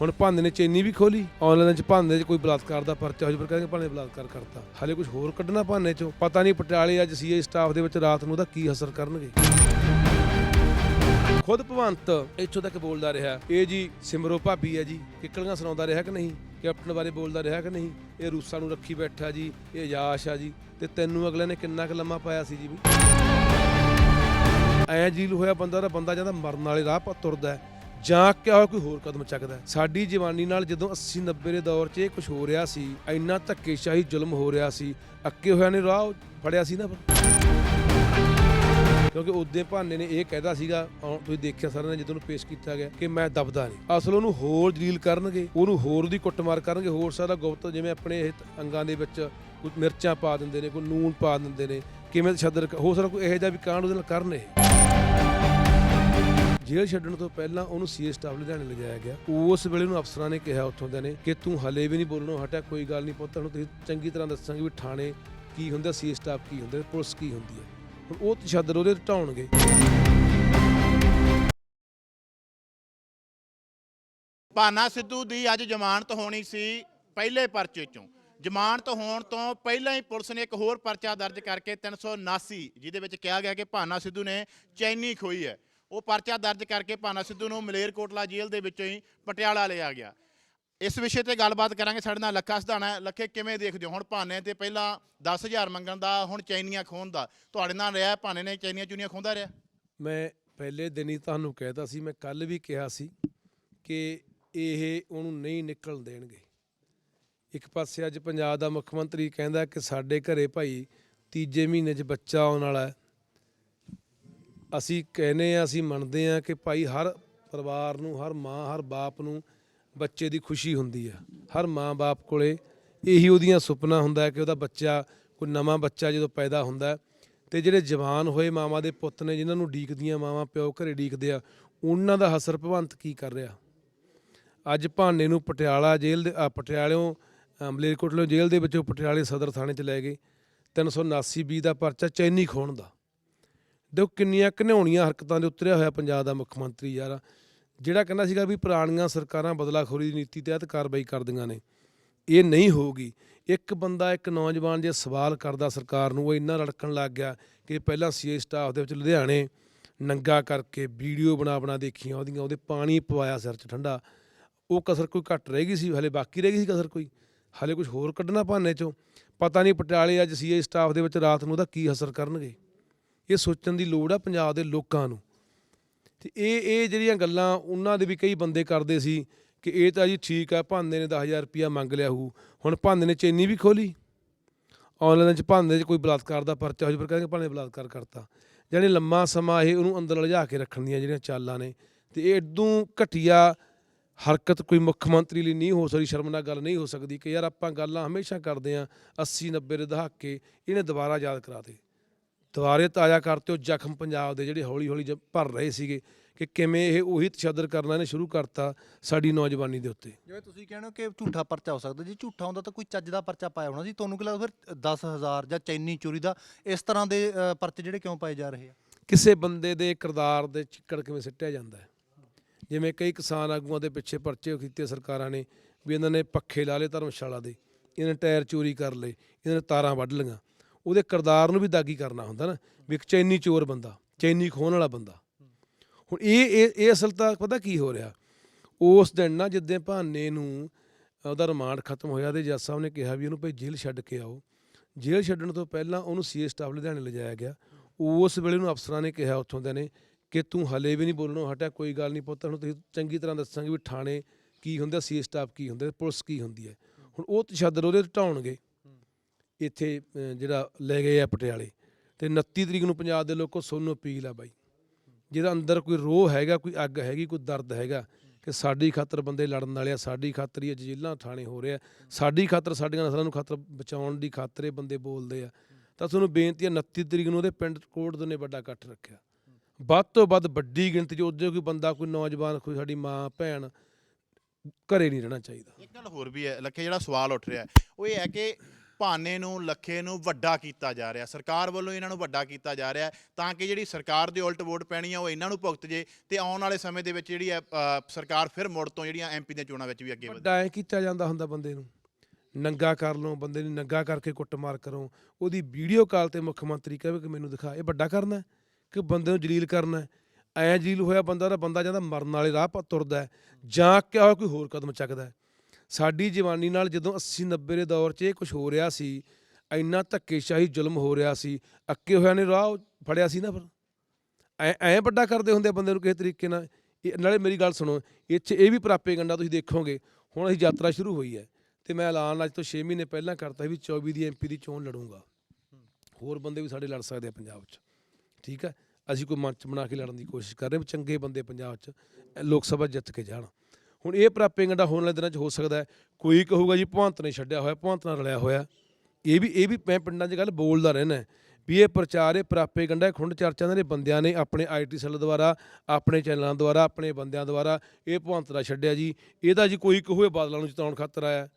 ਹੁਣ ਭਾਂਦੇ ਨੇ ਚੈਨੀ ਵੀ ਖੋਲੀ ਆਨਲਾਈਨ ਚ ਭਾਂਦੇ ਚ ਕੋਈ ਬਲਾਤਕਾਰ ਦਾ ਪਰਚਾ ਹੋ ਜਾਵੇ ਕਹਿੰਦੇ ਭਾਂਦੇ ਬਲਾਤਕਾਰ ਕਰਤਾ। ਹਾਲੇ ਕੁਝ ਹੋਰ ਕੱਢਣਾ ਭਾਂਦੇ ਚੋਂ? ਪਤਾ ਨਹੀਂ ਪਟਿਆਲੇ ਅੱਜ ਸੀਏ ਸਟਾਫ ਦੇ ਵਿੱਚ ਰਾਤ ਨੂੰ ਉਹਦਾ ਕੀ ਅਸਰ ਕਰਨਗੇ। ਖੁਦ ਭਵੰਤ ਇੱਥੋਂ ਤੱਕ ਬੋਲਦਾ ਰਿਹਾ, ਇਹ ਜੀ ਸਿਮਰੋ ਭਾਬੀ ਹੈ ਜੀ, ਕਿੱਕਲੀਆਂ ਸੁਣਾਉਂਦਾ ਰਿਹਾ ਕਿ ਨਹੀਂ? ਕੈਪਟਨ ਬਾਰੇ ਬੋਲਦਾ ਰਿਹਾ ਕਿ ਨਹੀਂ? ਇਹ ਰੂਸਾਂ ਨੂੰ ਰੱਖੀ ਬੈਠਾ ਜੀ, ਇਹ ਯਾਸ਼ ਆ ਜੀ, ਤੇ ਤੈਨੂੰ ਅਗਲੇ ਨੇ ਕਿੰਨਾ ਕੁ ਲੰਮਾ ਪਾਇਆ ਸੀ ਜੀ ਵੀ? ਐ ਜੀਲ ਹੋਇਆ ਬੰਦਾ ਦਾ ਬੰਦਾ ਜਾਂਦਾ ਮਰਨ ਵਾਲੇ ਰਾਹ ਪਾ, ਤੁਰਦਾ ਹੈ। ਜਾਂ ਕਿਆ ਹੋਇਆ, ਕੋਈ ਹੋਰ ਕਦਮ ਚੱਕਦਾ ਸਾਡੀ ਜਵਾਨੀ ਨਾਲ ਜਦੋਂ 80 90 ਦੇ ਦੌਰ 'ਚ ਇਹ ਕੁਝ ਹੋ ਰਿਹਾ ਸੀ, ਇੰਨਾ ਧੱਕੇਸ਼ਾਹੀ, ਜ਼ੁਲਮ ਹੋ ਰਿਹਾ ਸੀ, ਅੱਕੇ ਹੋਇਆ ਨੇ ਰਾਹ ਫੜਿਆ ਸੀ ਨਾ ਕਿਉਂਕਿ ਉਦੋਂ ਭਾਨੇ ਨੇ ਇਹ ਕਹਿਦਾ ਸੀਗਾ ਤੁਸੀਂ ਦੇਖਿਆ ਸਾਰਿਆਂ ਨੇ ਜਦੋਂ ਉਹਨੂੰ ਪੇਸ਼ ਕੀਤਾ ਗਿਆ ਕਿ ਮੈਂ ਦਬਦਾ ਨਹੀਂ। ਅਸਲ ਉਹਨੂੰ ਹੋਰ ਜਲੀਲ ਕਰਨਗੇ, ਉਹਨੂੰ ਹੋਰ ਉਹਦੀ ਕੁੱਟਮਾਰ ਕਰਨਗੇ, ਹੋਰ ਸਾਰਾ ਗੁਪਤ ਜਿਵੇਂ ਆਪਣੇ ਇਹ ਅੰਗਾਂ ਦੇ ਵਿੱਚ ਕੋਈ ਮਿਰਚਾਂ ਪਾ ਦਿੰਦੇ ਨੇ, ਕੋਈ ਨੂਨ ਪਾ ਦਿੰਦੇ ਨੇ, ਕਿਵੇਂ ਤਸ਼ੱਦਦ ਕ- ਹੋ ਸਕਦਾ ਕੋਈ ਇਹੋ ਜਿਹਾ ਵੀ ਕਾਂਡ ਉਹਦੇ ਨਾਲ ਕਰਨ। ਇਹ ਜੇਲ੍ਹ ਛੱਡਣ ਤੋਂ ਪਹਿਲਾਂ ਉਹਨੂੰ ਸੀਏ ਸਟਾਫ ਲੁਧਿਆਣੇ ਲਿਜਾਇਆ ਗਿਆ। ਉਸ ਵੇਲੇ ਨੂੰ ਅਫਸਰਾਂ ਨੇ ਕਿਹਾ ਉੱਥੋਂ ਦੇ ਨੇ ਕਿ ਤੂੰ ਹਲੇ ਵੀ ਨਹੀਂ ਬੋਲਣੋਂ ਹਟਿਆ, ਕੋਈ ਗੱਲ ਨਹੀਂ ਪੁੱਤ ਹੁਣ ਤੁਸੀਂ ਚੰਗੀ ਤਰ੍ਹਾਂ ਦੱਸਾਂਗੇ ਵੀ ਥਾਣੇ ਕੀ ਹੁੰਦਾ ਸੀਏ ਸਟਾਫ ਕੀ ਹੁੰਦਾ, ਪੁਲਿਸ ਕੀ ਹੁੰਦੀ ਹੈ। ਹੁਣ ਉਹ ਤਸ਼ੱਦਦ ਉਹਦੇ ਢਾਉਣਗੇ। ਭਾਨਾ ਸਿੱਧੂ ਦੀ ਅੱਜ ਜ਼ਮਾਨਤ ਹੋਣੀ ਸੀ ਪਹਿਲੇ ਪਰਚੇ ਚੋਂ। ਜ਼ਮਾਨਤ ਹੋਣ ਤੋਂ ਪਹਿਲਾਂ ਹੀ ਪੁਲਿਸ ਨੇ ਇੱਕ ਹੋਰ ਪਰਚਾ ਦਰਜ ਕਰਕੇ 379 ਜਿਹਦੇ ਵਿੱਚ ਕਿਹਾ ਗਿਆ ਕਿ ਭਾਨਾ ਸਿੱਧੂ ਨੇ ਚੈਨੀ ਖੋਈ ਹੈ। ਉਹ ਪਰਚਾ ਦਰਜ ਕਰਕੇ ਭਾਨਾ ਸਿੱਧੂ ਨੂੰ ਮਲੇਰਕੋਟਲਾ ਜੇਲ੍ਹ ਦੇ ਵਿੱਚੋਂ ਹੀ ਪਟਿਆਲਾ ਲਿਆ ਗਿਆ। ਇਸ ਵਿਸ਼ੇ ਤੇ ਗੱਲਬਾਤ ਕਰਾਂਗੇ। ਸਾਡੇ ਨਾਲ ਲੱਖਾ ਸਧਾਣਾ ਹੈ। ਲੱਖੇ, ਕਿਵੇਂ ਦੇਖਦੇ ਹੋ? ਹੁਣ ਭਾਨੇ ਤੇ ਪਹਿਲਾਂ 10000 ਮੰਗਣ ਦਾ, ਹੁਣ ਚੈਨੀਆਂ ਖੋਣ ਦਾ। ਤੁਹਾਡੇ ਨਾਲ ਰਿਹਾ, ਭਾਨੇ ਨੇ ਚੈਨੀਆਂ ਚੁਨੀਆਂ ਖੋਂਦਾ ਰਿਹਾ? ਮੈਂ ਪਹਿਲੇ ਦਿਨ ਹੀ ਤੁਹਾਨੂੰ ਕਹਿਤਾ ਸੀ, ਮੈਂ ਕੱਲ ਵੀ ਕਿਹਾ ਸੀ ਕਿ ਇਹ ਉਹਨੂੰ ਨਹੀਂ ਨਿਕਲਣ ਦੇਣਗੇ। ਇੱਕ ਪਾਸੇ ਅੱਜ ਪੰਜਾਬ ਦਾ ਮੁੱਖ ਮੰਤਰੀ ਕਹਿੰਦਾ ਕਿ ਸਾਡੇ ਘਰੇ ਭਾਈ ਤੀਜੇ ਮਹੀਨੇ 'ਚ ਬੱਚਾ ਆਉਣ ਵਾਲਾ ਹੈ। ਅਸੀਂ ਕਹਿੰਦੇ ਆ ਅਸੀਂ ਮੰਨਦੇ ਆ ਕਿ ਭਾਈ ਹਰ ਪਰਿਵਾਰ ਨੂੰ ਹਰ ਮਾਂ ਹਰ ਬਾਪ ਨੂੰ ਬੱਚੇ ਦੀ ਖੁਸ਼ੀ ਹੁੰਦੀ ਆ। ਹਰ ਮਾਂ-ਬਾਪ ਕੋਲੇ ਇਹੀ ਉਹਦੀਆਂ ਸੁਪਨਾ ਹੁੰਦਾ ਕਿ ਉਹਦਾ ਬੱਚਾ ਕੋਈ ਨਵਾਂ ਬੱਚਾ ਜਦੋਂ ਪੈਦਾ ਹੁੰਦਾ ਹੈ ਤੇ ਜਿਹੜੇ ਜਵਾਨ ਹੋਏ ਮਾਵਾਂ ਦੇ ਪੁੱਤ ਨੇ ਜਿਨ੍ਹਾਂ ਨੂੰ ਡੀਕਦੀਆਂ ਮਾਵਾਂ ਪਿਓ ਘਰੇ ਡੀਕਦੇ ਆ ਉਹਨਾਂ ਦਾ ਹਸਰ ਭਵੰਤ ਕੀ ਕਰ ਰਿਹਾ? ਅੱਜ ਭਾਨੇ ਨੂੰ ਪਟਿਆਲਾ ਜੇਲ੍ਹ ਦੇ ਆ, ਪਟਿਆਲਿਓਂ ਅ, ਮਲੇਰਕੋਟਲੇ ਜੇਲ੍ਹ ਦੇ ਵਿੱਚੋਂ ਪਟਿਆਲੇ ਸਦਰ ਥਾਣੇ 'ਚ ਲੈ ਗਏ। 379 ਬੀ ਦਾ ਪਰਚਾ ਚੈਨੀ ਖੋਣ ਦਾ। ਦੇਖੋ ਕਿੰਨੀਆਂ ਘਿਨਾਉਣੀਆਂ ਹਰਕਤਾਂ ਦੇ ਉਤਰਿਆ ਹੋਇਆ ਪੰਜਾਬ ਦਾ ਮੁੱਖ ਮੰਤਰੀ ਯਾਰ, ਜਿਹੜਾ ਕਹਿੰਦਾ ਸੀਗਾ ਵੀ ਪੁਰਾਣੀਆਂ ਸਰਕਾਰਾਂ ਬਦਲਾਖੋਰੀ ਦੀ ਨੀਤੀ ਤਹਿਤ ਕਾਰਵਾਈ ਕਰਦੀਆਂ ਨੇ, ਇਹ ਨਹੀਂ ਹੋਊਗੀ। ਇੱਕ ਬੰਦਾ, ਇੱਕ ਨੌਜਵਾਨ ਜੇ ਸਵਾਲ ਕਰਦਾ ਸਰਕਾਰ ਨੂੰ, ਉਹ ਇੰਨਾ ਰੜਕਣ ਲੱਗ ਗਿਆ ਕਿ ਪਹਿਲਾਂ ਸੀਏ ਸਟਾਫ ਦੇ ਵਿੱਚ ਲੁਧਿਆਣੇ ਨੰਗਾ ਕਰਕੇ ਵੀਡੀਓ ਬਣਾ ਬਣਾ ਦੇਖੀਆਂ ਉਹਦੀਆਂ, ਉਹਦੇ ਪਾਣੀ ਪਵਾਇਆ ਸਿਰ 'ਚ ਠੰਡਾ। ਉਹ ਕਸਰ ਕੋਈ ਘੱਟ ਰਹਿ ਗਈ ਸੀ, ਹਲੇ ਬਾਕੀ ਰਹਿ ਗਈ ਸੀ ਕਸਰ ਕੋਈ? ਹਲੇ ਕੁਝ ਹੋਰ ਕੱਢਣਾ ਭਾਨੇ 'ਚੋਂ? ਪਤਾ ਨਹੀਂ ਪਟਿਆਲੇ ਅੱਜ ਸੀਏ ਸਟਾਫ ਦੇ ਵਿੱਚ ਰਾਤ ਨੂੰ ਉਹਦਾ ਕੀ ਅਸਰ ਕਰਨਗੇ? ਇਹ ਸੋਚਣ ਦੀ ਲੋੜ ਆ ਪੰਜਾਬ ਦੇ ਲੋਕਾਂ ਨੂੰ। ਤੇ ਇਹ ਇਹ ਜਿਹੜੀਆਂ ਗੱਲਾਂ ਉਹਨਾਂ ਦੇ ਵੀ ਕਈ ਬੰਦੇ ਕਰਦੇ ਸੀ ਕਿ ਇਹ ਤਾਂ ਜੀ ਠੀਕ ਆ, ਭਾਂਦੇ ਨੇ 10000 ਰੁਪਿਆ ਮੰਗ ਲਿਆ ਹੋਊ ਹੁਣ ਭਾਂਦੇ ਨੇ ਚੈਨੀ ਵੀ ਖੋਲੀ। ਆਨਲਾਈਨ ਚ ਭਾਂਦੇ ਚ ਕੋਈ ਬਲਾਤਕਾਰ ਦਾ ਪਰਚਾ ਹੋ ਜਾਵੇ, ਪਰ ਕਹਿੰਦੇ ਭਾਂਦੇ ਬਲਾਤਕਾਰ ਕਰਤਾ। ਜਾਣੀ ਲੰਮਾ ਸਮਾਂ ਇਹ ਉਹਨੂੰ ਅੰਦਰ ਲਿਜਾ ਕੇ ਰੱਖਣ ਦੀਆਂ ਜਿਹੜੀਆਂ ਚਾਲਾਂ ਨੇ। ਤੇ ਇਹ ਇਦੋਂ ਘਟੀਆ ਹਰਕਤ ਕੋਈ ਮੁੱਖ ਮੰਤਰੀ ਲਈ ਨਹੀਂ ਹੋ ਸਕਦੀ ਸ਼ਰਮਨਾਕ ਗੱਲ ਨਹੀਂ ਹੋ ਸਕਦੀ ਕਿ ਯਾਰ ਆਪਾਂ ਗੱਲਾਂ ਹਮੇਸ਼ਾ ਕਰਦੇ ਆਂ 80 90 ਦੇ ਦਹਾਕੇ ਇਹਨੇ ਦੁਬਾਰਾ ਯਾਦ ਕਰਾਤੇ ਦੁਬਾਰੇ ਤਾਜ਼ਾ ਕਰਤੇ ਉਹ ਜ਼ਖਮ ਪੰਜਾਬ ਦੇ ਜਿਹੜੇ ਹੌਲੀ ਹੌਲੀ ਭਰ ਰਹੇ ਸੀਗੇ ਕਿ ਕਿਵੇਂ ਇਹ ਉਹੀ ਤਸ਼ੱਦਦ ਕਰਨਾ ਇਹਨੇ ਸ਼ੁਰੂ ਕਰਤਾ ਸਾਡੀ ਨੌਜਵਾਨੀ ਦੇ ਉੱਤੇ। ਜਿਵੇਂ ਤੁਸੀਂ ਕਹਿੰਦੇ ਹੋ ਕਿ ਝੂਠਾ ਪਰਚਾ ਹੋ ਸਕਦਾ ਜੇ ਝੂਠਾ ਹੁੰਦਾ ਤਾਂ ਕੋਈ ਚੱਜ ਦਾ ਪਰਚਾ ਪਾਇਆ ਹੋਣਾ ਸੀ ਤੁਹਾਨੂੰ ਕੀ ਲੱਗਦਾ ਫਿਰ 10000 ਜਾਂ ਚੈਨੀ ਚੋਰੀ ਦਾ ਇਸ ਤਰ੍ਹਾਂ ਦੇ ਪਰਚੇ ਜਿਹੜੇ ਕਿਉਂ ਪਾਏ ਜਾ ਰਹੇ ਆ? ਕਿਸੇ ਬੰਦੇ ਦੇ ਕਿਰਦਾਰ ਦੇ ਚਿੱਕੜ ਕਿਵੇਂ ਸਿੱਟਿਆ ਜਾਂਦਾ ਹੈ? ਜਿਵੇਂ ਕਈ ਕਿਸਾਨ ਆਗੂਆਂ ਦੇ ਪਿੱਛੇ ਪਰਚੇ ਕੀਤੇ ਸਰਕਾਰਾਂ ਨੇ ਵੀ ਇਹਨਾਂ ਨੇ ਪੱਖੇ ਲਾ ਲਏ ਧਰਮਸ਼ਾਲਾ ਦੇ ਇਹਨਾਂ ਨੇ ਟਾਇਰ ਚੋਰੀ ਕਰ ਲਏ ਇਹਨਾਂ ਨੇ ਤਾਰਾਂ ਵੱਢ ਲਈਆਂ। ਉਹਦੇ ਕਿਰਦਾਰ ਨੂੰ ਵੀ ਦਾਗੀ ਕਰਨਾ ਹੁੰਦਾ ਨਾ, ਵੀ ਇੱਕ ਚੈਨੀ ਚੋਰ ਬੰਦਾ, ਚੈਨੀ ਖੋਹਣ ਵਾਲਾ ਬੰਦਾ। ਹੁਣ ਇਹ ਇਹ ਇਹ ਅਸਲ ਤਾਂ ਪਤਾ ਕੀ ਹੋ ਰਿਹਾ? ਉਸ ਦਿਨ ਨਾ ਜਿੱਦਾਂ ਭਾਨੇ ਨੂੰ ਉਹਦਾ ਰਿਮਾਂਡ ਖਤਮ ਹੋਇਆ ਤੇ ਜੱਜ ਸਾਹਿਬ ਨੇ ਕਿਹਾ ਵੀ ਉਹਨੂੰ ਭਾਈ ਜੇਲ੍ਹ ਛੱਡ ਕੇ ਆਓ। ਜੇਲ੍ਹ ਛੱਡਣ ਤੋਂ ਪਹਿਲਾਂ ਉਹਨੂੰ ਸੀਏ ਸਟਾਫ ਲੁਧਿਆਣੇ ਲਿਜਾਇਆ ਗਿਆ। ਉਸ ਵੇਲੇ ਉਹਨੂੰ ਅਫਸਰਾਂ ਨੇ ਕਿਹਾ ਉੱਥੋਂ ਦੇ ਨੇ ਕਿ ਤੂੰ ਹਲੇ ਵੀ ਨਹੀਂ ਬੋਲਣੋਂ ਹਟਿਆ, ਕੋਈ ਗੱਲ ਨਹੀਂ ਪੁੱਤ, ਹੁਣ ਤੁਸੀਂ ਚੰਗੀ ਤਰ੍ਹਾਂ ਦੱਸਾਂਗੇ ਵੀ ਥਾਣੇ ਕੀ ਹੁੰਦਾ ਸੀਏ ਸਟਾਫ ਕੀ ਹੁੰਦਾ, ਪੁਲਿਸ ਕੀ ਹੁੰਦੀ ਹੈ। ਹੁਣ ਉਹ ਤਸ਼ੱਦਦ ਉਹਦੇ ਢਾਉਣਗੇ। ਇੱਥੇ ਜਿਹੜਾ ਲੈ ਗਏ ਆ ਪਟਿਆਲੇ। ਤੇ 29 ਤਰੀਕ ਨੂੰ ਪੰਜਾਬ ਦੇ ਲੋਕੋ ਸੋਨੂੰ ਅਪੀਲ ਆ ਬਾਈ। ਜਿਹਦਾ ਅੰਦਰ ਕੋਈ ਰੋਹ ਹੈਗਾ, ਕੋਈ ਅੱਗ ਹੈਗੀ, ਕੋਈ ਦਰਦ ਹੈਗਾ, ਕਿ ਸਾਡੀ ਖਾਤਰ ਬੰਦੇ ਲੜਨ ਵਾਲੇ ਆ, ਸਾਡੀ ਖਾਤਰ ਹੀ ਇਹ ਜੇਲ੍ਹਾਂ ਥਾਣੇ ਹੋ ਰਹੇ ਆ। ਸਾਡੀ ਖਾਤਰ ਸਾਡੀਆਂ ਨਸਲਾਂ ਨੂੰ ਖਾਤਰ ਬਚਾਉਣ ਦੀ ਖਾਤਰ ਇਹ ਬੰਦੇ ਬੋਲਦੇ ਆ। ਤਾਂ ਤੁਹਾਨੂੰ ਬੇਨਤੀ ਹੈ 29 ਤਰੀਕ ਨੂੰ ਉਹਦੇ ਪਿੰਡ ਕੋਟ ਨੇ ਵੱਡਾ ਇਕੱਠ ਰੱਖਿਆ। ਵੱਧ ਤੋਂ ਵੱਧ ਵੱਡੀ ਗਿਣਤੀ 'ਚ ਉਹਦੇ ਕੋਈ ਬੰਦਾ, ਕੋਈ ਨੌਜਵਾਨ, ਕੋਈ ਸਾਡੀ ਮਾਂ, ਭੈਣ ਘਰੇ ਨਹੀਂ ਰਹਿਣਾ ਚਾਹੀਦਾ। ਇੱਕ ਗੱਲ ਹੋਰ ਵੀ ਹੈ, ਲੱਖੇ, ਜਿਹੜਾ ਸਵਾਲ ਉੱਠ ਰਿਹਾ ਉਹ ਇਹ ਹੈ ਕਿ ਭਾਨੇ ਨੂੰ, ਲੱਖੇ ਨੂੰ ਵੱਡਾ ਕੀਤਾ ਜਾ ਰਿਹਾ। ਸਰਕਾਰ ਵੱਲੋਂ ਇਹਨਾਂ ਨੂੰ ਵੱਡਾ ਕੀਤਾ ਜਾ ਰਿਹਾ ਤਾਂ ਕਿ ਜਿਹੜੀ ਸਰਕਾਰ ਦੇ ਉਲਟ ਵੋਟ ਪੈਣੀ ਆ ਉਹ ਇਹਨਾਂ ਨੂੰ ਭੁਗਤ ਜੇ ਤੇ ਆਉਣ ਵਾਲੇ ਸਮੇਂ ਦੇ ਵਿੱਚ ਜਿਹੜੀ ਹੈ ਸਰਕਾਰ ਫਿਰ ਮੁੜ ਤੋਂ ਜਿਹੜੀਆਂ ਐਮਪੀ ਦੀਆਂ ਚੋਣਾਂ ਵਿੱਚ ਵੀ ਅੱਗੇ ਵਧੇ। ਵੱਡਾ ਐ ਕੀਤਾ ਜਾਂਦਾ ਹੁੰਦਾ ਬੰਦੇ ਨੂੰ। ਨੰਗਾ ਕਰ ਲਓ, ਬੰਦੇ ਨੂੰ ਨੰਗਾ ਕਰਕੇ ਕੁੱਟਮਾਰ ਕਰੋ। ਉਹਦੀ ਵੀਡੀਓ ਕਾਲ ਤੇ ਮੁੱਖ ਮੰਤਰੀ ਕਹੇ ਕਿ ਮੈਨੂੰ ਦਿਖਾ, ਇਹ ਵੱਡਾ ਕਰਨਾ ਕਿ ਬੰਦੇ ਨੂੰ ਜਲੀਲ ਕਰਨਾ ਹੈ। ਐ ਜਲੀਲ ਹੋਇਆ ਬੰਦਾ ਦਾ ਬੰਦਾ ਜਾਂਦਾ ਮਰਨ ਵਾਲੇ ਰਾਹ ਪਰ ਤੁਰਦਾ ਹੈ ਜਾਂ ਕਿਹਾ ਕੋਈ ਹੋਰ ਕਦਮ ਚੱਕਦਾ ਸਾਡੀ ਜਵਾਨੀ ਨਾਲ ਜਦੋਂ 80 90 ਦੇ ਦੌਰ 'ਚ ਇਹ ਕੁਝ ਹੋ ਰਿਹਾ ਸੀ, ਇੰਨਾ ਧੱਕੇਸ਼ਾਹੀ ਜ਼ੁਲਮ ਹੋ ਰਿਹਾ ਸੀ, ਅੱਕੇ ਹੋਇਆਂ ਨੇ ਰਾਹ ਫੜਿਆ ਸੀ ਨਾ ਫਿਰ। ਐ ਐ ਵੱਡਾ ਕਰਦੇ ਹੁੰਦੇ ਆ ਬੰਦੇ ਨੂੰ ਕਿਸੇ ਤਰੀਕੇ ਨਾਲ। ਇਹ, ਨਾਲੇ ਮੇਰੀ ਗੱਲ ਸੁਣੋ ਇੱਥੇ ਇਹ ਵੀ ਪ੍ਰਾਪੇ ਗੰਡਾ ਤੁਸੀਂ ਦੇਖੋਗੇ, ਹੁਣ ਅਸੀਂ ਯਾਤਰਾ ਸ਼ੁਰੂ ਹੋਈ ਹੈ ਤੇ ਮੈਂ ਐਲਾਨ ਅੱਜ ਤੋਂ 6 ਮਹੀਨੇ ਪਹਿਲਾਂ ਕਰਤਾ ਸੀ ਵੀ 24 ਦੀ ਐਮਪੀ ਦੀ ਚੋਣ ਲੜੂੰਗਾ। ਹੋਰ ਬੰਦੇ ਵੀ ਸਾਡੇ ਲੜ ਸਕਦੇ ਆ ਪੰਜਾਬ 'ਚ, ਠੀਕ ਹੈ? ਅਸੀਂ ਕੋਈ ਮੰਚ ਬਣਾ ਕੇ ਲੜਨ ਦੀ ਕੋਸ਼ਿਸ਼ ਕਰ ਰਹੇ ਹਾਂ, ਵੀ ਚੰਗੇ ਬੰਦੇ ਪੰਜਾਬ 'ਚ ਲੋਕ ਸਭਾ ਜਿੱਤ ਕੇ ਜਾਣ। ਹੁਣ ਇਹ ਪ੍ਰਾਪੇ ਗੰਡਾ ਹੋਣ ਵਾਲੇ ਦਿਨਾਂ 'ਚ ਹੋ ਸਕਦਾ ਕੋਈ ਕਹੂਗਾ ਜੀ ਭਵੰਤ ਨੇ ਛੱਡਿਆ ਹੋਇਆ, ਭਵੰਤ ਨਾਲ ਰਲਿਆ ਹੋਇਆ। ਇਹ ਵੀ ਇਹ ਵੀ ਮੈਂ ਪਿੰਡਾਂ 'ਚ ਗੱਲ ਬੋਲਦਾ ਰਹਿਣਾ ਵੀ ਇਹ ਪ੍ਰਚਾਰ, ਇਹ ਪ੍ਰਾਪੇ ਗੰਡਾ ਖੁੰਡ ਚਰਚਾ ਦੇ ਬੰਦਿਆਂ ਨੇ ਆਪਣੇ ਆਈਟੀ ਸੈੱਲ ਦੁਆਰਾ, ਆਪਣੇ ਚੈਨਲਾਂ ਦੁਆਰਾ, ਆਪਣੇ ਬੰਦਿਆਂ ਦੁਆਰਾ ਇਹ ਭਵੰਤ ਦਾ ਛੱਡਿਆ ਜੀ। ਇਹਦਾ ਜੀ ਕੋਈ ਕਹੂਏ ਬਾਦਲਾਂ ਨੂੰ ਜਿਤਾਉਣ ਖਾਤਰ ਆਇਆ।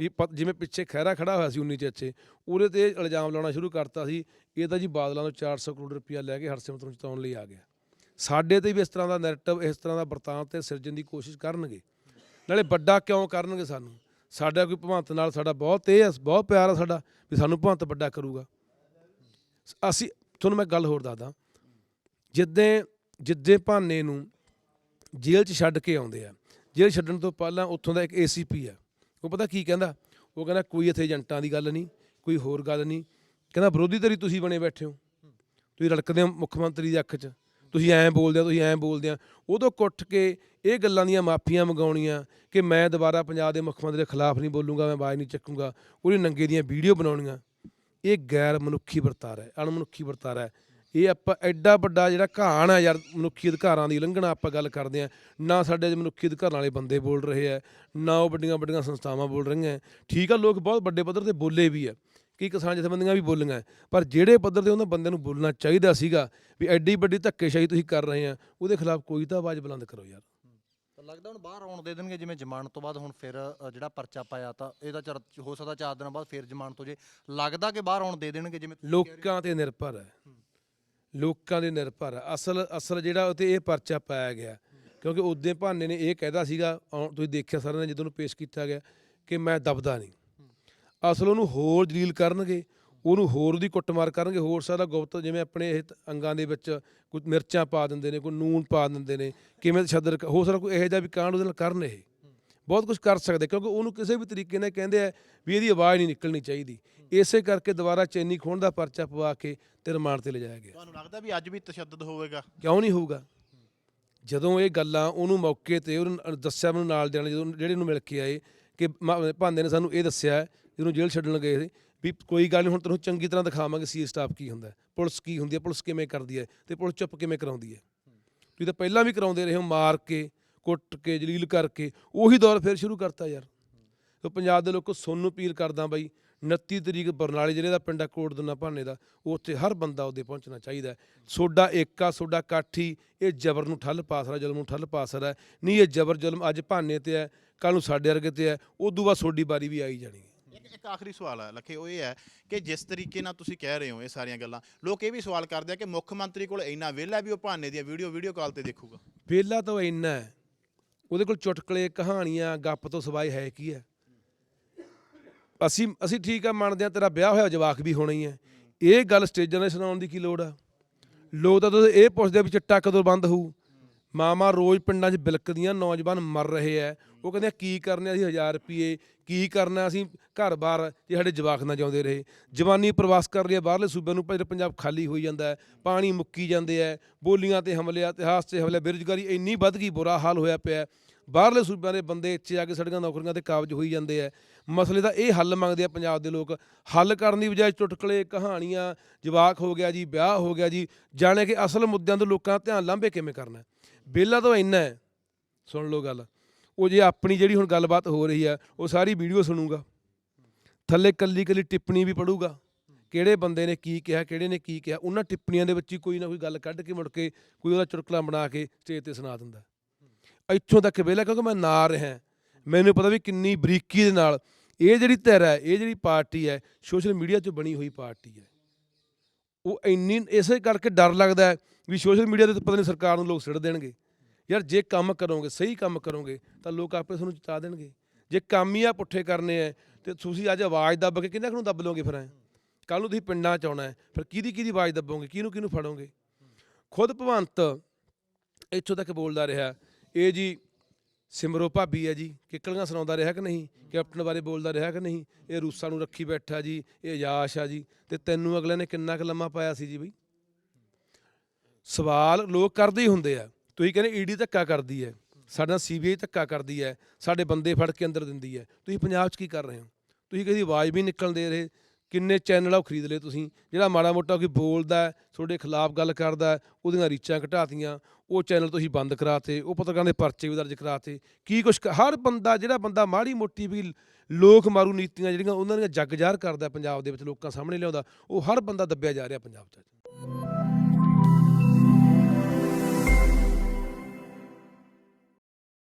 ਇਹ ਪ- ਜਿਵੇਂ ਪਿੱਛੇ ਖਹਿਰਾ ਖੜਾ ਹੋਇਆ ਸੀ 19 ਚ ਅੱਛੇ ਉਹਦੇ ਤੇ ਇਲਜ਼ਾਮ ਲਾਉਣਾ ਸ਼ੁਰੂ ਕਰਤਾ ਸੀ। ਇਹ ਤਾਂ ਜੀ ਬਾਦਲਾਂ ਤੋਂ 400 ਕਰੋੜ ਰੁਪਇਆ ਲੈ ਕੇ ਹਰਸਿਮਰਤ ਨੂੰ ਜਿਤਾਉਣ ਲਈ ਆ ਗਿਆ। ਸਾਡੇ ਤੇ ਵੀ ਇਸ ਤਰ੍ਹਾਂ ਦਾ ਨੈਰੇਟਿਵ ਇਸ ਤਰ੍ਹਾਂ ਦਾ ਵਰਤਾਂਤ ਤੇ ਸਿਰਜਣ ਦੀ ਕੋਸ਼ਿਸ਼ ਕਰਨਗੇ। ਨਾਲੇ ਵੱਡਾ ਕਿਉਂ ਕਰਨਗੇ ਸਾਨੂੰ? ਸਾਡਾ ਕੋਈ ਭਵੰਤ ਨਾਲ ਸਾਡਾ ਬਹੁਤ ਇਹ ਆ ਬਹੁਤ ਪਿਆਰ ਆ ਸਾਡਾ, ਵੀ ਸਾਨੂੰ ਭਵੰਤ ਵੱਡਾ ਕਰੂਗਾ। ਅਸੀਂ, ਤੁਹਾਨੂੰ ਮੈਂ ਗੱਲ ਹੋਰ ਦੱਸਦਾ। ਜਿੱਦੇ ਜਿੱਦੇ ਭਾਨੇ ਨੂੰ ਜੇਲ੍ਹ 'ਚ ਛੱਡ ਕੇ ਆਉਂਦੇ ਆ, ਜੇਲ੍ਹ ਛੱਡਣ ਤੋਂ ਪਹਿਲਾਂ ਉੱਥੋਂ ਦਾ ਇੱਕ ਏਸੀਪੀ ਆ ਉਹ ਪਤਾ ਕੀ ਕਹਿੰਦਾ? ਉਹ ਕਹਿੰਦਾ, ਕੋਈ ਇੱਥੇ ਏਜੰਟਾਂ ਦੀ ਗੱਲ ਨਹੀਂ, ਕੋਈ ਹੋਰ ਗੱਲ ਨਹੀਂ। ਕਹਿੰਦਾ, ਵਿਰੋਧੀ ਧਿਰ ਤੁਸੀਂ ਬਣੇ ਬੈਠੇ ਹੋ। ਤੁਸੀਂ ਰੜਕਦੇ ਹੋ ਮੁੱਖ ਮੰਤਰੀ ਦੀ ਅੱਖ 'ਚ। ਤੁਸੀਂ ਐਂ ਬੋਲਦੇ ਹੋ, ਤੁਸੀਂ ਐਂ ਬੋਲਦੇ ਆ ਉਦੋਂ ਕੁੱਟ ਕੇ ਇਹ ਗੱਲਾਂ ਦੀਆਂ ਮਾਫੀਆਂ ਮੰਗਾਉਣੀਆਂ ਕਿ ਮੈਂ ਦੁਬਾਰਾ ਪੰਜਾਬ ਦੇ ਮੁੱਖ ਮੰਤਰੀ ਦੇ ਖਿਲਾਫ ਨਹੀਂ ਬੋਲੂੰਗਾ, ਮੈਂ ਆਵਾਜ਼ ਨਹੀਂ ਚੱਕੂੰਗਾ। ਉਹਦੀ ਨੰਗੇ ਦੀਆਂ ਵੀਡੀਓ ਬਣਾਉਣੀਆਂ। ਇਹ ਗੈਰ ਮਨੁੱਖੀ ਵਰਤਾਰਾ ਹੈ, ਅਣਮਨੁੱਖੀ ਵਰਤਾਰਾ ਹੈ। ਇਹ ਆਪਾਂ ਐਡਾ ਵੱਡਾ ਜਿਹੜਾ ਘਾਣ ਆ ਯਾਰ ਮਨੁੱਖੀ ਅਧਿਕਾਰਾਂ ਦੀ ਉਲੰਘਣਾ ਆਪਾਂ ਗੱਲ ਕਰਦੇ ਆ ਨਾ ਸਾਡੇ ਮਨੁੱਖੀ ਅਧਿਕਾਰਾਂ ਵਾਲੇ ਬੰਦੇ ਬੋਲ ਰਹੇ ਆ ਨਾ ਉਹ ਵੱਡੀਆਂ ਵੱਡੀਆਂ ਸੰਸਥਾਵਾਂ ਬੋਲ ਰਹੀਆਂ। ਠੀਕ ਆ, ਲੋਕ ਬਹੁਤ ਵੱਡੇ ਪੱਧਰ ਤੇ ਬੋਲੇ ਵੀ ਆ ਕਈ ਕਿਸਾਨ ਜਥੇਬੰਦੀਆਂ ਵੀ ਬੋਲੀਆਂ ਪਰ ਜਿਹੜੇ ਪੱਧਰ ਤੇ ਉਹਨਾਂ ਬੰਦਿਆਂ ਨੂੰ ਬੋਲਣਾ ਚਾਹੀਦਾ ਸੀਗਾ ਵੀ ਐਡੀ ਵੱਡੀ ਧੱਕੇਸ਼ਾਹੀ ਤੁਸੀਂ ਕਰ ਰਹੇ ਆ ਉਹਦੇ ਖਿਲਾਫ ਕੋਈ ਤਾਂ ਆਵਾਜ਼ ਬੁਲੰਦ ਕਰੋ ਯਾਰ। ਤਾਂ ਲੱਗਦਾ ਹੁਣ ਬਾਹਰ ਆਉਣ ਦੇ ਦੇਣਗੇ ਜਿਵੇਂ ਜ਼ਮਾਨਤ ਤੋਂ ਬਾਅਦ ਹੁਣ ਫਿਰ ਜਿਹੜਾ ਪਰਚਾ ਪਾਇਆ ਤਾਂ ਇਹਦਾ ਚਰ ਹੋ ਸਕਦਾ ਚਾਰ ਦਿਨਾਂ ਬਾਅਦ ਫਿਰ ਜ਼ਮਾਨਤ ਹੋ ਜੇ। ਲੱਗਦਾ ਕਿ ਬਾਹਰ ਆਉਣ ਦੇ ਦੇਣਗੇ ਜਿਵੇਂ। ਲੋਕਾਂ ਤੇ ਨਿਰਭਰ ਹੈ। ਲੋਕਾਂ ਦੇ ਨਿਰਭਰ ਹੈ। ਅਸਲ ਅਸਲ ਜਿਹੜਾ ਉਤੇ ਇਹ ਪਰਚਾ ਪਾਇਆ ਗਿਆ ਕਿਉਂਕਿ ਉਦੋਂ ਭਾਨੇ ਨੇ ਇਹ ਕਹਿਦਾ ਸੀਗਾ ਤੁਸੀਂ ਦੇਖਿਆ ਸਾਰਿਆਂ ਨੇ ਜਦੋਂ ਨੂੰ ਪੇਸ਼ ਕੀਤਾ ਗਿਆ ਕਿ ਮੈਂ ਦਬਦਾ ਨਹੀਂ। ਅਸਲ ਉਹਨੂੰ ਹੋਰ ਜਲੀਲ ਕਰਨਗੇ ਉਹਨੂੰ ਹੋਰ ਦੀ ਕੁੱਟਮਾਰ ਕਰਨਗੇ ਹੋਰ ਸਾਰਾ ਗੁਪਤ ਜਿਵੇਂ ਆਪਣੇ ਇਹ ਅੰਗਾਂ ਦੇ ਵਿੱਚ ਕੋਈ ਮਿਰਚਾਂ ਪਾ ਦਿੰਦੇ ਨੇ ਕੋਈ ਨੂਨ ਪਾ ਦਿੰਦੇ ਨੇ ਕਿਵੇਂ ਕ- ਹੋ ਸਕਦਾ ਕੋਈ ਇਹੋ ਜਿਹਾ ਵੀ ਕਾਂਡ ਉਹਦੇ ਨਾਲ ਕਰਨ ਇਹ। ਬਹੁਤ ਕੁਝ ਕਰ ਸਕਦੇ ਕਿਉਂਕਿ ਉਹਨੂੰ ਕਿਸੇ ਵੀ ਤਰੀਕੇ ਨਾਲ ਕਹਿੰਦੇ ਆ ਵੀ ਇਹਦੀ ਆਵਾਜ਼ ਨਹੀਂ ਨਿਕਲਣੀ ਚਾਹੀਦੀ। ਇਸੇ ਕਰਕੇ ਦੁਬਾਰਾ ਚੈਨੀ ਖੋਣ ਦਾ ਪਰਚਾ ਪਵਾ ਕੇ ਤੇ ਰਿਮਾਂਡ ਤੇ ਲਿਜਾਇਆ ਗਿਆ। ਤੁਹਾਨੂੰ ਲੱਗਦਾ ਵੀ ਅੱਜ ਵੀ ਤਸ਼ੱਦਦ ਹੋਵੇਗਾ? ਕਿਉਂ ਨਹੀਂ ਹੋਊਗਾ? ਜਦੋਂ ਇਹ ਗੱਲਾਂ ਉਹਨੂੰ ਮੌਕੇ ਤੇ ਉਹਨੂੰ ਦੱਸਿਆ ਮੈਨੂੰ ਨਾਲ ਦੇਣ ਜਦੋਂ ਜਿਹੜੇ ਨੂੰ ਮਿਲ ਕੇ ਆਏ ਕਿ ਭਾਂਦੇ ਨੇ ਸਾਨੂੰ ਇਹ ਦੱਸਿਆ ਜਿਹਨੂੰ ਜੇਲ੍ਹ ਛੱਡਣ ਗਏ ਸੀ ਵੀ ਕੋਈ ਗੱਲ ਨਹੀਂ ਹੁਣ ਤੈਨੂੰ ਚੰਗੀ ਤਰ੍ਹਾਂ ਦਿਖਾਵਾਂਗੇ ਸੀ ਸਟਾਫ ਕੀ ਹੁੰਦਾ ਪੁਲਿਸ ਕੀ ਹੁੰਦੀ ਹੈ, ਪੁਲਿਸ ਕਿਵੇਂ ਕਰਦੀ ਹੈ ਤੇ ਪੁਲਿਸ ਚੁੱਪ ਕਿਵੇਂ ਕਰਾਉਂਦੀ ਹੈ। ਤੁਸੀਂ ਤਾਂ ਪਹਿਲਾਂ ਵੀ ਕਰਾਉਂਦੇ ਰਹੇ ਹੋ, ਮਾਰ ਕੇ, ਕੁੱਟ ਕੇ, ਜਲੀਲ ਕਰਕੇ, ਉਹੀ ਦੌਰ ਫਿਰ ਸ਼ੁਰੂ ਕਰਤਾ ਯਾਰ। ਤੇ ਪੰਜਾਬ ਦੇ ਲੋਕੋ ਸੁਣਨ ਨੂੰ ਅਪੀਲ ਕਰਦਾ ਬਾਈ 29 ਤਰੀਕ ਬਰਨਾਲੇ ਜ਼ਿਲ੍ਹੇ ਦਾ ਪਿੰਡ ਆ ਕੋਟ ਦੁਨਾ ਭਾਨੇ ਦਾ, ਉੱਥੇ ਹਰ ਬੰਦਾ ਉਹਦੇ ਪਹੁੰਚਣਾ ਚਾਹੀਦਾ ਹੈ। ਸੋਡਾ ਏਕਾ, ਸੋਡਾ ਕਾਠੀ ਇਹ ਜ਼ਬਰ ਨੂੰ ਠੱਲ ਪਾਸਰਾ ਜ਼ੁਲਮ ਨੂੰ ਠੱਲ ਪਾ ਸਕਦਾ ਨਹੀਂ, ਇਹ ਜ਼ਬਰ ਜ਼ੁਲਮ ਅੱਜ ਭਾਨੇ ਤੇ ਹੈ ਕੱਲ ਨੂੰ ਸਾਡੇ ਵਰਗੇ ਤੇ ਹੈ, ਉਦੋਂ ਬਾਅਦ ਸੋਡੀ ਵਾਰੀ ਵੀ ਆਈ ਜਾਣੀ ਹੈ। ਇੱਕ ਇੱਕ ਆਖਰੀ ਸਵਾਲ ਹੈ ਲੱਖੇ ਉਹ ਇਹ ਹੈ ਕਿ ਜਿਸ ਤਰੀਕੇ ਨਾਲ ਤੁਸੀਂ ਕਹਿ ਰਹੇ ਹੋ ਇਹ ਸਾਰੀਆਂ ਗੱਲਾਂ ਲੋਕ ਇਹ ਵੀ ਸਵਾਲ ਕਰਦੇ ਆ ਕਿ ਮੁੱਖ ਮੰਤਰੀ ਕੋਲ ਇੰਨਾ ਵਿਹਲਾ ਵੀ ਉਹ ਭਾਨੇ ਦੀਆਂ ਵੀਡੀਓ ਵੀਡੀਓ ਕਾਲ ਤੇ ਦੇਖੂਗਾ। ਵੇਲਾ ਤਾਂ ਉਹ ਇੰਨਾ ਹੈ ਉਹਦੇ ਕੋਲ ਚੁਟਕਲੇ ਕਹਾਣੀਆਂ ਗੱਪ ਤੋਂ ਸਿਵਾਏ ਹੈ ਕੀ ਹੈ? ਅਸੀਂ ਅਸੀਂ ਠੀਕ ਆ ਮੰਨਦੇ ਆ ਤੇਰਾ ਵਿਆਹ ਹੋਇਆ ਜਵਾਕ ਵੀ ਹੋਣਾ ਹੀ ਹੈ। ਇਹ ਗੱਲ ਸਟੇਜਾਂ 'ਤੇ ਸੁਣਾਉਣ ਦੀ ਕੀ ਲੋੜ ਆ? ਲੋਕ ਤਾਂ ਤੁਸੀਂ ਇਹ ਪੁੱਛਦੇ ਆ ਵੀ ਚਿੱਟਾ ਕਦੋਂ ਬੰਦ ਹੋਊ? ਮਾਮਾ ਰੋਜ਼ ਪਿੰਡਾਂ 'ਚ ਬਿਲਕਦੀਆਂ ਨੌਜਵਾਨ ਮਰ ਰਹੇ ਐ। ਉਹ ਕਹਿੰਦੇ ਕੀ ਕਰਨੇ ਅਸੀਂ 1000 ਰੁਪਏ ਕੀ ਕਰਨਾ ਅਸੀਂ ਘਰ-ਬਾਰ ਜੇ ਸਾਡੇ ਜਵਾਕ ਨਾ ਜਾਉਂਦੇ ਰਹੇ? ਜਵਾਨੀ ਪ੍ਰਵਾਸ ਕਰ ਰਹੀ ਹੈ ਬਾਹਰਲੇ ਸੂਬਿਆਂ ਨੂੰ ਭਾਈ ਪੰਜਾਬ ਖਾਲੀ ਹੋਈ ਜਾਂਦਾ ਹੈ ਪਾਣੀ ਮੁੱਕੀ ਜਾਂਦੇ ਐ, ਬੋਲੀਆਂ ਤੇ ਹਮਲੇ ਇਤਿਹਾਸ ਤੇ ਹਮਲੇ, ਬੇਰੁਜ਼ਗਾਰੀ ਇੰਨੀ ਵੱਧ ਗਈ, ਬੁਰਾ ਹਾਲ ਹੋਇਆ ਪਿਆ ਬਾਹਰਲੇ ਸੂਬਿਆਂ ਦੇ ਬੰਦੇ ਇੱਥੇ ਆ ਕੇ ਸੜਕਾਂ ਨੌਕਰੀਆਂ ਤੇ ਕਾਬਜ ਹੋਈ ਜਾਂਦੇ ਐ। ਮਸਲੇ ਦਾ ਇਹ ਹੱਲ ਮੰਗਦੇ ਆ ਪੰਜਾਬ ਦੇ ਲੋਕ। ਹੱਲ ਕਰਨ ਦੀ ਬਜਾਏ ਚੁਟਕਲੇ, ਕਹਾਣੀਆਂ, ਜਵਾਕ ਹੋ ਗਿਆ ਜੀ, ਵਿਆਹ ਹੋ ਗਿਆ ਜੀ, ਜਾਣੇ ਕਿ ਅਸਲ ਮੁੱਦਿਆਂ ਤੋਂ ਲੋਕਾਂ ਦਾ ਧਿਆਨ ਲਾਂਭੇ ਕਿਵੇਂ ਕਰਨਾ ਬੇਲਾ ਤਾਂ ਇੰਨਾ ਹੈ। ਸੁਣ ਲਓ ਗੱਲ। ਉਹ ਜੇ ਆਪਣੀ ਜਿਹੜੀ ਹੁਣ ਗੱਲਬਾਤ ਹੋ ਰਹੀ ਆ ਉਹ ਸਾਰੀ ਵੀਡੀਓ ਸੁਣੂਗਾ। ਥੱਲੇ ਕੱਲੀ ਕੱਲੀ ਟਿੱਪਣੀ ਵੀ ਪੜੂਗਾ। ਕਿਹੜੇ ਬੰਦੇ ਨੇ ਕੀ ਕਿਹਾ, ਕਿਹੜੇ ਨੇ ਕੀ ਕਿਹਾ। ਉਹਨਾਂ ਟਿੱਪਣੀਆਂ ਦੇ ਵਿੱਚ ਹੀ ਕੋਈ ਨਾ ਕੋਈ ਗੱਲ ਕੱਢ ਕੇ ਮੁੜ ਕੇ ਕੋਈ ਉਹਦਾ ਚੁਟਕਲਾ ਬਣਾ ਕੇ ਸਟੇਜ ਤੇ ਸੁਣਾ ਦਿੰਦਾ। ਇੱਥੋਂ ਤੱਕ ਵਿਹਲਾ ਕਿਉਂਕਿ ਮੈਂ ਨਾ ਰਿਹਾ ਮੈਨੂੰ ਪਤਾ ਵੀ ਕਿੰਨੀ ਬਰੀਕੀ ਦੇ ਨਾਲ ਇਹ ਜਿਹੜੀ ਧਿਰ ਹੈ, ਇਹ ਜਿਹੜੀ ਪਾਰਟੀ ਹੈ, ਸੋਸ਼ਲ ਮੀਡੀਆ 'ਚ ਬਣੀ ਹੋਈ ਪਾਰਟੀ ਹੈ। ਉਹ ਇੰਨੀ, ਇਸੇ ਕਰਕੇ ਡਰ ਲੱਗਦਾ ਵੀ ਸੋਸ਼ਲ ਮੀਡੀਆ ਤੇ ਪਤਾ ਨਹੀਂ ਸਰਕਾਰ ਨੂੰ ਲੋਕ ਸਿੱਟ ਦੇਣਗੇ। ਯਾਰ ਜੇ ਕੰਮ ਕਰੋਗੇ, ਸਹੀ ਕੰਮ ਕਰੋਗੇ, ਤਾਂ ਲੋਕ ਆਪੇ ਤੁਹਾਨੂੰ ਜਿਤਾ ਦੇਣਗੇ। ਜੇ ਕੰਮ ਹੀ ਆ ਪੁੱਠੇ ਕਰਨੇ ਆ ਤੇ ਤੁਸੀਂ ਅੱਜ ਆਵਾਜ਼ ਦੱਬ ਕੇ ਕਿਹਨਾਂ ਨੂੰ ਦੱਬ ਲਓਗੇ ਫਿਰ ਐ? ਕੱਲ ਨੂੰ ਤੁਸੀਂ ਪਿੰਡਾਂ ਚ ਆਉਣਾ ਹੈ ਫਿਰ ਕਿਹਦੀ ਕਿਹਦੀ ਆਵਾਜ਼ ਦੱਬੋਗੇ, ਕਿਹਨੂੰ ਕਿਹਨੂੰ ਫੜੋਗੇ? ਖੁਦ ਭਵੰਤ ਇੱਥੋਂ ਤੱਕ ਬੋਲਦਾ ਰਿਹਾ, ਇਹ ਜੀ ਸਿਮਰੋ ਭਾਬੀ ਹੈ ਜੀ, ਕਿੱਕਲੀਆਂ ਸੁਣਾਉਂਦਾ ਰਿਹਾ ਕਿ ਨਹੀਂ? ਕੈਪਟਨ ਬਾਰੇ ਬੋਲਦਾ ਰਿਹਾ ਕਿ ਨਹੀਂ? ਇਹ ਰੂਸਾਂ ਨੂੰ ਰੱਖੀ ਬੈਠਾ ਜੀ, ਇਹ ਯਾਸ਼ ਆ ਜੀ, ਤੇ ਤੈਨੂੰ ਅਗਲੇ ਨੇ ਕਿੰਨਾ ਕੁ ਲੰਮਾ ਪਾਇਆ ਸੀ ਜੀ ਬਈ? ਸਵਾਲ ਲੋਕ ਕਰਦੇ ਹੀ ਹੁੰਦੇ ਆ। ਤੁਸੀਂ ਕਹਿੰਦੇ ਈਡੀ ਧੱਕਾ ਕਰਦੀ ਹੈ, ਸਾਡਾ ਸੀਬੀਆਈ ਧੱਕਾ ਕਰਦੀ ਹੈ, ਸਾਡੇ ਬੰਦੇ ਫੜ ਕੇ ਅੰਦਰ ਦਿੰਦੀ ਹੈ, ਤੁਸੀਂ ਪੰਜਾਬ 'ਚ ਕੀ ਕਰ ਰਹੇ ਹੋ? ਤੁਸੀਂ ਕਿਸੇ ਆਵਾਜ਼ ਵੀ ਨਹੀਂ ਨਿਕਲਣ ਦੇ ਰਹੇ, ਕਿੰਨੇ ਚੈਨਲ ਆ ਉਹ ਖਰੀਦ ਲਏ ਤੁਸੀਂ, ਜਿਹੜਾ ਮਾੜਾ ਮੋਟਾ ਕੋਈ ਬੋਲਦਾ ਤੁਹਾਡੇ ਖਿਲਾਫ ਗੱਲ ਕਰਦਾ ਉਹਦੀਆਂ ਰੀਚਾਂ ਘਟਾਤੀਆਂ, ਉਹ ਚੈਨਲ ਤੁਸੀਂ ਬੰਦ ਕਰਾਤੇ, ਉਹ ਪੱਤਰਕਾਰਾਂ ਦੇ ਪਰਚੇ ਵੀ ਦਰਜ ਕਰਾਤੇ, ਕੀ ਕੁਛ ਹਰ ਬੰਦਾ, ਜਿਹੜਾ ਬੰਦਾ ਮਾੜੀ ਮੋਟੀ ਵੀ ਲੋਕ ਮਾਰੂ ਨੀਤੀਆਂ ਜਿਹੜੀਆਂ ਉਹਨਾਂ ਦੀਆਂ ਜੱਗ ਜ਼ਾਹਰ ਕਰਦਾ ਪੰਜਾਬ ਦੇ ਵਿੱਚ ਲੋਕਾਂ ਸਾਹਮਣੇ ਲਿਆਉਂਦਾ, ਉਹ ਹਰ ਬੰਦਾ ਦੱਬਿਆ ਜਾ ਰਿਹਾ ਪੰਜਾਬ 'ਚ